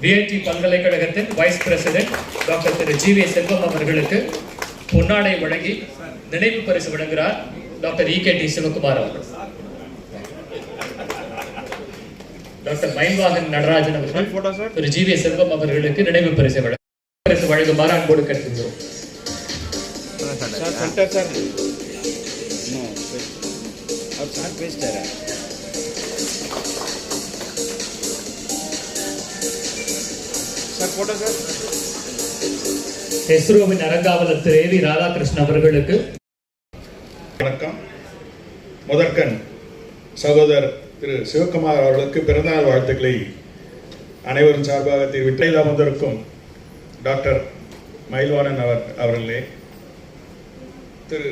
VIT பல்கலைக்கழகத்தின் vice president doctor Thiru G V Selvam அவர்களுக்கு பொன்னாடை வழங்கி நினைவு பரிசு வழங்குகிறார் doctor E K T Sivakumar அவர்கள். டாக்டர் மயில்வாகன் நடராஜன் அவர்கள் திரு ஜி வி செல்வம் அவர்களுக்கு நினைவு பரிசு வழங்க பரிசு வழங்குமாறு அன்போடு கேட்டுக்கிறோம் சார் சார் சார் சார் பேசிட்டாரா? இஸ்ரோவின் அரங்காவலர் திரு ஏ வி ராதாகிருஷ்ணன் அவர்களுக்கு வணக்கம். முதற்கண் சகோதரர் திரு சிவகுமார் அவர்களுக்கு பிறந்தநாள் வாழ்த்துக்களை அனைவரும் சார்பாக தெரிவித்து அமர்ந்திருக்கும் டாக்டர் மயில்வாணன் அவர் அவர்களே திரு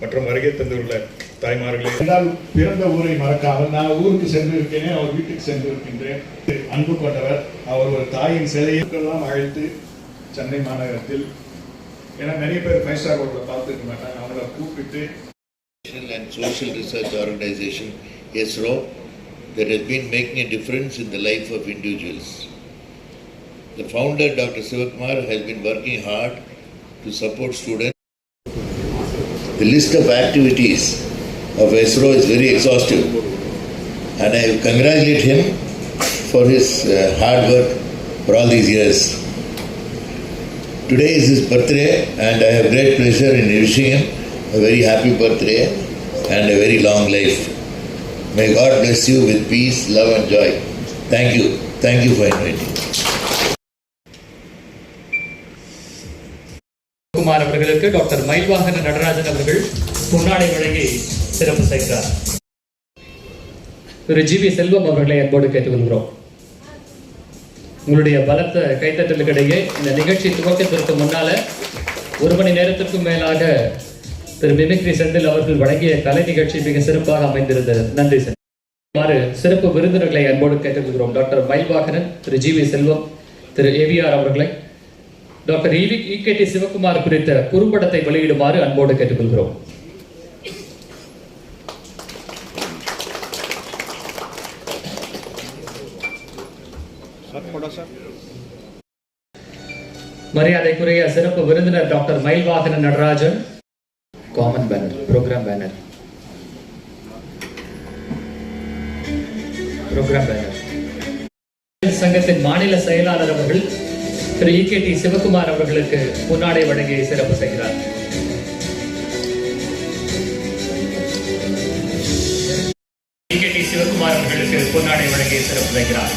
மற்றும் வருகை தந்துள்ள தாய்மார்களே. என்றால் பிறந்த ஊரை மறக்காமல் நான் ஊருக்கு சென்று இருக்கிறேன் அவர் வீட்டுக்கு சென்று இருக்கின்றேன் அன்பு கொண்டவர் அவர் ஒரு தாயின் சிலையெல்லாம் அழைத்து சென்னை மாநகரத்தில் ஏன்னா நிறைய பேர் ஃபைவ் ஸ்டார் ஹோட்டலில் பார்த்துருக்க மாட்டாங்க அவங்கள கூப்பிட்டு Educational and Social Research Organization, ISRO, that has been making a difference in the life of individuals. The founder, Dr. Sivakumar, has been working hard to support students. The list of activities of ISRO is very exhaustive, and I congratulate him for his uh, hard work for all these years. Today is his birthday, and I have great pleasure in wishing him a very happy birthday and a very long life. May God bless you with peace, love, and joy. Thank you. Thank you for inviting. Kumar அவர்களுக்கு doctor Mayilvahana Natarajan அவர்கள் பொன்னாடை வழங்கி சிறப்பு செய்கிறார் திரு G V செல்வம் அவர்களை அன்போடு கேட்டுக்கொள்கிறோம் உங்களுடைய பலத்த கைத்தட்டலுக்கிடையே இந்த நிகழ்ச்சி துவக்கத்திற்கு முன்னால ஒரு மணி நேரத்திற்கும் மேலாக திரு மிமிக்ரி செந்தில் அவர்கள் வழங்கிய கலை நிகழ்ச்சி மிக சிறப்பாக அமைந்திருந்தது. நன்றி சார் இவ்வாறு சிறப்பு விருந்தினர்களை அன்போடு கேட்டுக்கொள்கிறோம். Doctor Mayilvahanan Thiru G V Selvam Thiru AVR அவர்களை. டாக்டர் இவி இகேடி சிவகுமார் குறித்த குறும்படத்தை வெளியிடுமாறு அன்போடு கேட்டுக்கொள்கிறோம். சார் போடா சார். மரியாதைக்குரிய சிறப்பு விருந்தினர் doctor Mayilvahana Natarajan common banner program banner. Program banner. சங்கத்தின் மாநில செயலாளர் அவர்கள் Thiru E K T Sivakumar அவர்களுக்கு பொன்னாடை வழங்கி சிறப்பு செய்கிறார். இகேடி சிவகுமார் அவர்களுக்கு பொன்னாடை வழங்கி சிறப்பு செய்கிறார்.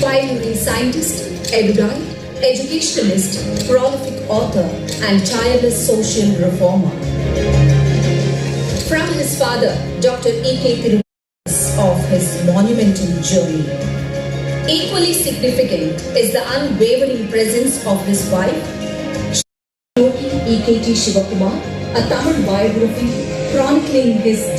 Pioneering scientist, erudite, educationalist, prolific author, and tireless social reformer. From his father, Dr. E.K. Thiruvalas, of his monumental journey. Equally significant is the unwavering presence of his wife, E.K.T. Shivakumar, a Tamil biography chronicling his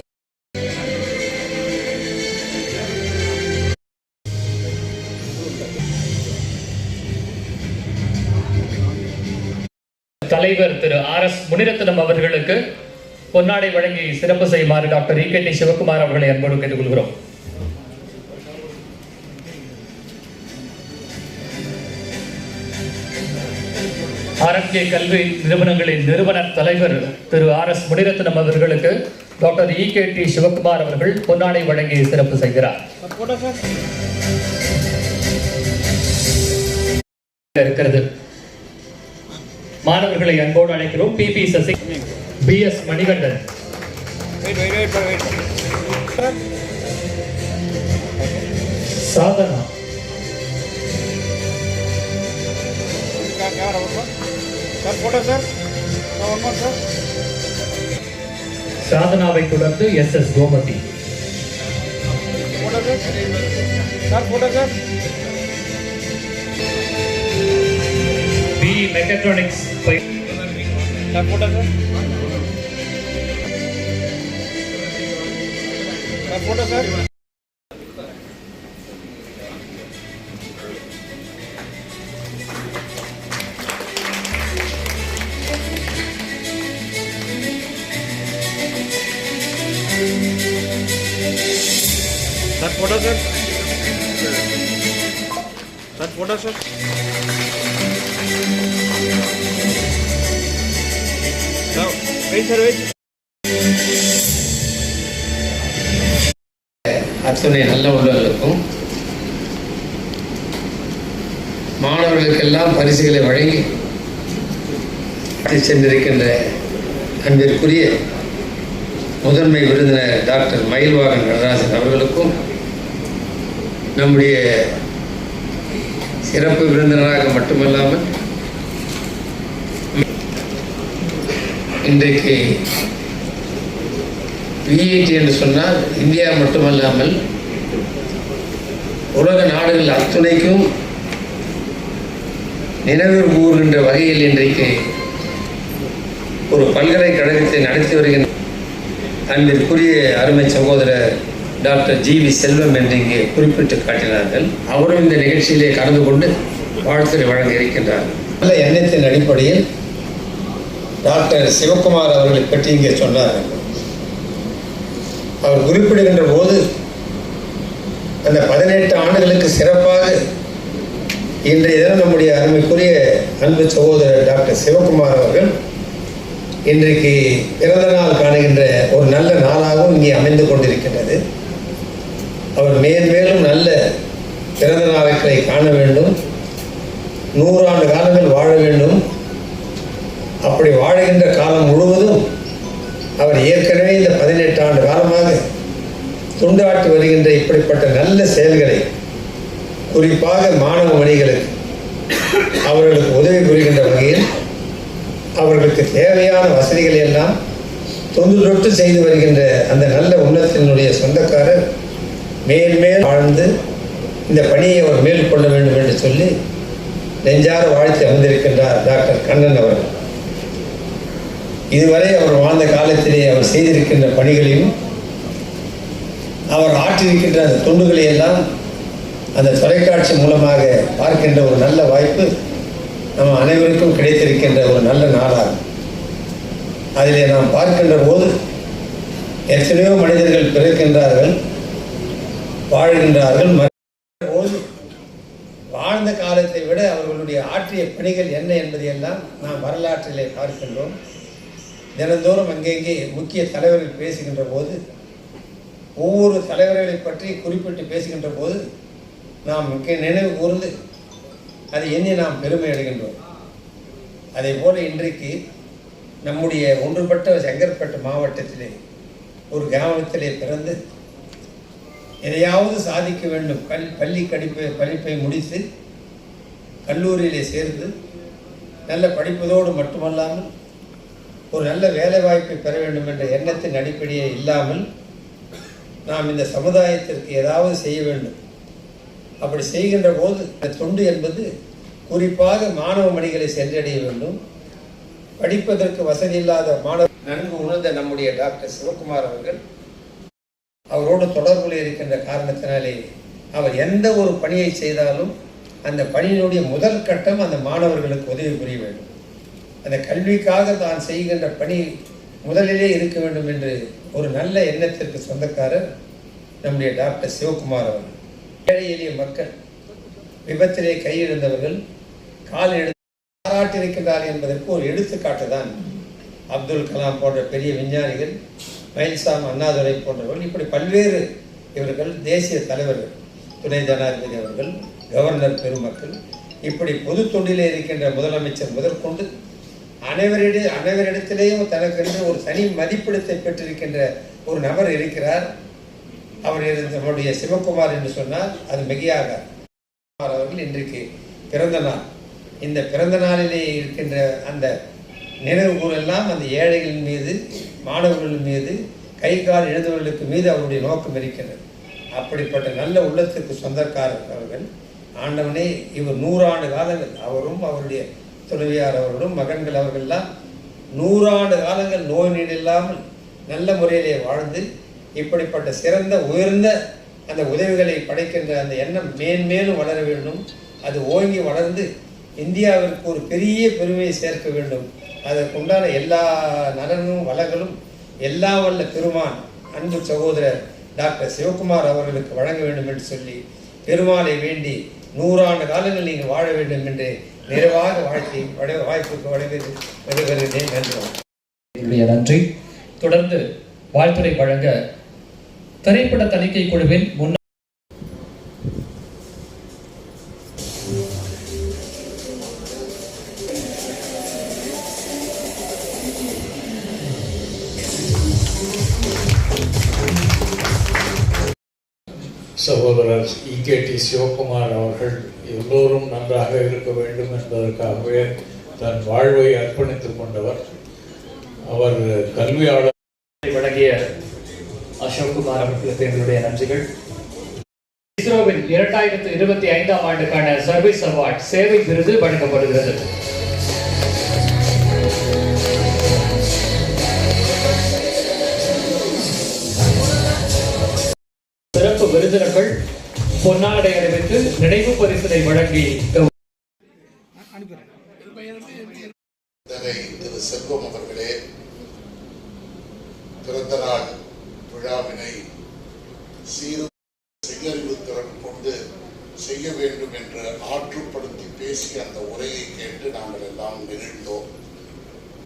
தலைவர் திரு R S Munirathnam அவர்களுக்கு பொன்னாடை வழங்கி சிறப்பு செய்யுமாறு doctor இ D Sivakumar அவர்களை அன்போடு கேட்டுக்கொள்கிறோம். RMK கல்வி நிறுவனங்களின் நிறுவனர் தலைவர் திரு ஆர் எஸ் முனிரத்னம் அவர்களுக்கு doctor E K T Sivakumar அவர்கள் பொன்னாடை வழங்கி சிறப்பு செய்கிறார். இருக்கிறது. மாணவர்களை அன்போடு அழைக்கிறோம். P P Sasi P S Manikandan. Sir Sadhana. Sir sir sir சாதனாவை தொடர்ந்து S S Gomathi. Photo sir sir photo sir. Mechatronics sir sir photo sir sir photo sir அத்துணை நல்ல உள்ளவர்களுக்கும் மாணவர்களுக்கெல்லாம் பரிசுகளை வழங்கி சென்றிருக்கின்ற அன்பிற்குரிய முதன்மை விருந்தினர் டாக்டர் மயில்வாகன் நடராஜன் அவர்களுக்கும் நம்முடைய சிறப்பு விருந்தினராக மட்டுமல்லாமல் இன்றைக்கு விஐடி என்று சொன்னால் இந்தியா மட்டுமல்லாமல் உலக நாடுகள் அத்துணைக்கும் நினைவு கூறுகின்ற வகையில் இன்றைக்கு ஒரு பல்கலைக்கழகத்தை நடத்தி வருகின்ற அன்பிற்குரிய அருமை சகோதரர் டாக்டர் ஜி வி செல்வம் என்று இங்கே குறிப்பிட்டு காட்டினார்கள். அவரும் இந்த நிகழ்ச்சியிலே கலந்து கொண்டு வாழ்த்துரை வழங்க இருக்கின்றார். நல்ல எண்ணத்தின் அடிப்படையில் டாக்டர் சிவகுமார் அவர்களை பற்றி இங்கே சொன்னார். அவர் குறிப்பிடுகின்ற போது அந்த பதினெட்டு ஆண்டுகளுக்கு சிறப்பாக இன்றைய தினம் நம்முடைய அருமைக்குரிய அன்பு சகோதரர் டாக்டர் சிவகுமார் அவர்கள் இன்றைக்கு பிறந்த நாள் காணுகின்ற ஒரு நல்ல நாளாகவும் இங்கே அமைந்து கொண்டிருக்கின்றது. அவர் மேன்மேலும் நல்ல பிறந்த நாட்களை காண வேண்டும். நூறாண்டு காலங்கள் வாழ வேண்டும். அப்படி வாழுகின்ற காலம் முழுவதும் அவர் ஏற்கனவே இந்த பதினெட்டு ஆண்டு காலமாக துண்டாட்டி வருகின்ற இப்படிப்பட்ட நல்ல செயல்களை குறிப்பாக மாணவ மணிகளுக்கு அவர்களுக்கு உதவி புரிகின்ற வகையில் அவர்களுக்கு தேவையான வசதிகளை எல்லாம் தொன்று தொட்டு செய்து வருகின்ற அந்த நல்ல உன்னத்தினுடைய சொந்தக்காரர் மேல் வாழ்ந்து இந்த பணியை அவர் மேற்கொள்ள வேண்டும் என்று சொல்லி நெஞ்சார வாழ்த்தி அமர்ந்திருக்கின்றார் டாக்டர் கண்ணன் அவர்கள். இதுவரை அவர் வாழ்ந்த காலத்திலே அவர் செய்திருக்கின்ற பணிகளையும் அவர் ஆற்றிருக்கின்ற அந்த தொண்டுகளை எல்லாம் அந்த தொலைக்காட்சி மூலமாக பார்க்கின்ற ஒரு நல்ல வாய்ப்பு நம்ம அனைவருக்கும் கிடைத்திருக்கின்ற ஒரு நல்ல நாளாகும். அதிலே நாம் பார்க்கின்ற போது எத்தனையோ மனிதர்கள் பிறக்கின்றார்கள் வாழ்கின்றார்கள் போது வாழ்ந்த காலத்தை விட அவர்களுடைய ஆற்றிய பணிகள் என்ன என்பதையெல்லாம் நாம் வரலாற்றிலே பார்க்கின்றோம். தினந்தோறும் அங்கங்கே முக்கிய தலைவர்கள் பேசுகின்ற போது ஒவ்வொரு தலைவர்களை பற்றி குறிப்பிட்டு பேசுகின்ற போது நாம் மிக்க நினைவு கூர்ந்து அதை எண்ணி நாம் பெருமை அடைகின்றோம். அதே போல இன்றைக்கு நம்முடைய ஒன்றுபட்ட செங்கற்பட்டு மாவட்டத்திலே ஒரு கிராமத்திலே பிறந்து எதையாவது சாதிக்க வேண்டும் கல் பள்ளி கடிப்பை படிப்பை முடித்து கல்லூரியிலே சேர்ந்து நல்ல படிப்பதோடு மட்டுமல்லாமல் ஒரு நல்ல வேலை வாய்ப்பை பெற வேண்டும் என்ற எண்ணத்தின் அடிப்படையே இல்லாமல் நாம் இந்த சமுதாயத்திற்கு ஏதாவது செய்ய வேண்டும். அப்படி செய்கின்ற போது இந்த தொண்டு என்பது குறிப்பாக மாணவ மணிகளை சென்றடைய வேண்டும். படிப்பதற்கு வசதி இல்லாத மாணவ நன்கு உணர்ந்த நம்முடைய டாக்டர் சிவகுமார் அவர்கள் அவரோடு தொடர்பில் இருக்கின்ற காரணத்தினாலே அவர் எந்த ஒரு பணியை செய்தாலும் அந்த பணியினுடைய முதல் கட்டம் அந்த மாணவர்களுக்கு உதவி புரிய வேண்டும். அந்த கல்விக்காக தான் செய்கின்ற பணி முதலிலே இருக்க வேண்டும் என்று ஒரு நல்ல எண்ணத்திற்கு சொந்தக்காரர் நம்முடைய டாக்டர் சிவகுமார் அவர்கள். ஏழை எளிய மக்கள் விபத்திலே கையிழந்தவர்கள் கால் எழு பாராட்டியிருக்கின்றார் என்பதற்கு ஒரு எடுத்துக்காட்டு தான் அப்துல் கலாம் போன்ற பெரிய விஞ்ஞானிகள் மயில்சாம் அண்ணாதுரை போன்றவர்கள் இப்படி பல்வேறு இவர்கள் தேசிய தலைவர்கள் துணை ஜனாதிபதி அவர்கள் கவர்னர் பெருமக்கள் இப்படி பொது தொண்டிலே இருக்கின்ற முதலமைச்சர் முதற்கொண்டு அனைவரிட அனைவரிடத்திலேயும் தனக்கென்று ஒரு தனி மதிப்பிடத்தை பெற்றிருக்கின்ற ஒரு நபர் இருக்கிறார். அவர் நம்முடைய சிவகுமார் என்று சொன்னால் அது மிகையாக. அவர்கள் இன்றைக்கு பிறந்த நாள். இந்த பிறந்த நாளிலே இருக்கின்ற அந்த நினைவுகூரெல்லாம் அந்த ஏழைகளின் மீது மாணவர்கள் மீது கை கால் எழுந்தவர்களுக்கு மீது அவருடைய நோக்கம் இருக்கிறது அப்படிப்பட்ட நல்ல உள்ளத்துக்கு சொந்தக்காரர் அவர்கள் ஆண்டவனே இவர் நூறாண்டு காலங்கள் அவரும் அவருடைய துணைவியார் அவர்களும் மகன்கள் அவர்கள்லாம் நூறாண்டு காலங்கள் நோய் நீடு இல்லாமல் நல்ல முறையிலே வாழ்ந்து இப்படிப்பட்ட சிறந்த உயர்ந்த அந்த உதவிகளை படைக்கின்ற அந்த எண்ணம் மேன்மேலும் வளர வேண்டும். அது ஓங்கி வளர்ந்து இந்தியாவிற்கு ஒரு பெரிய பெருமையை சேர்க்க வேண்டும். அதற்குண்டான எல்லா நலனும் வளங்களும் எல்லா வல்ல பெருமான் அன்பு சகோதரர் டாக்டர் சிவகுமார் அவர்களுக்கு வழங்க வேண்டும் என்று சொல்லி பெருமாளை வேண்டி நூறாண்டு காலங்கள் நீங்கள் வாழ வேண்டும் என்று நிறைவாக வாழ்த்தி வட வாய்ப்புக்கு வழங்குகிறேன் விடைபெறுகிறேன் நன்றி நன்றி. தொடர்ந்து வாழ்த்துரை வழங்க திரைப்பட தணிக்கை குழுவின் முன்னாள் சகோதரர் இகேடி சிவகுமார் அவர்கள் எல்லோரும் நன்றாக இருக்க வேண்டும் என்பதற்காகவே தன் வாழ்வை அர்ப்பணித்துக் கொண்டவர். அவர் கல்வியாளர் வழங்கிய அசோக் குமார் அவர்களுக்கு எங்களுடைய நன்றிகள். இஸ்ரோவின் இரண்டாயிரத்து இருபத்தி ஐந்தாம் ஆண்டுக்கான சர்வீஸ் அவார்ட் சேவை விருது வழங்கப்படுகிறது. பொன்னாடை அறிவித்து நினைவு பரிசினை வழங்கி திரு செல்வம் அவர்களே பிறந்த நாள் விழாவினை சீரும் செய்யறிவு திறன் கொண்டு செய்ய வேண்டும் என்று ஆற்றுப்படுத்தி பேசிய அந்த உரையை கேட்டு நாங்கள் எல்லாம் நெகிழ்ந்தோம்.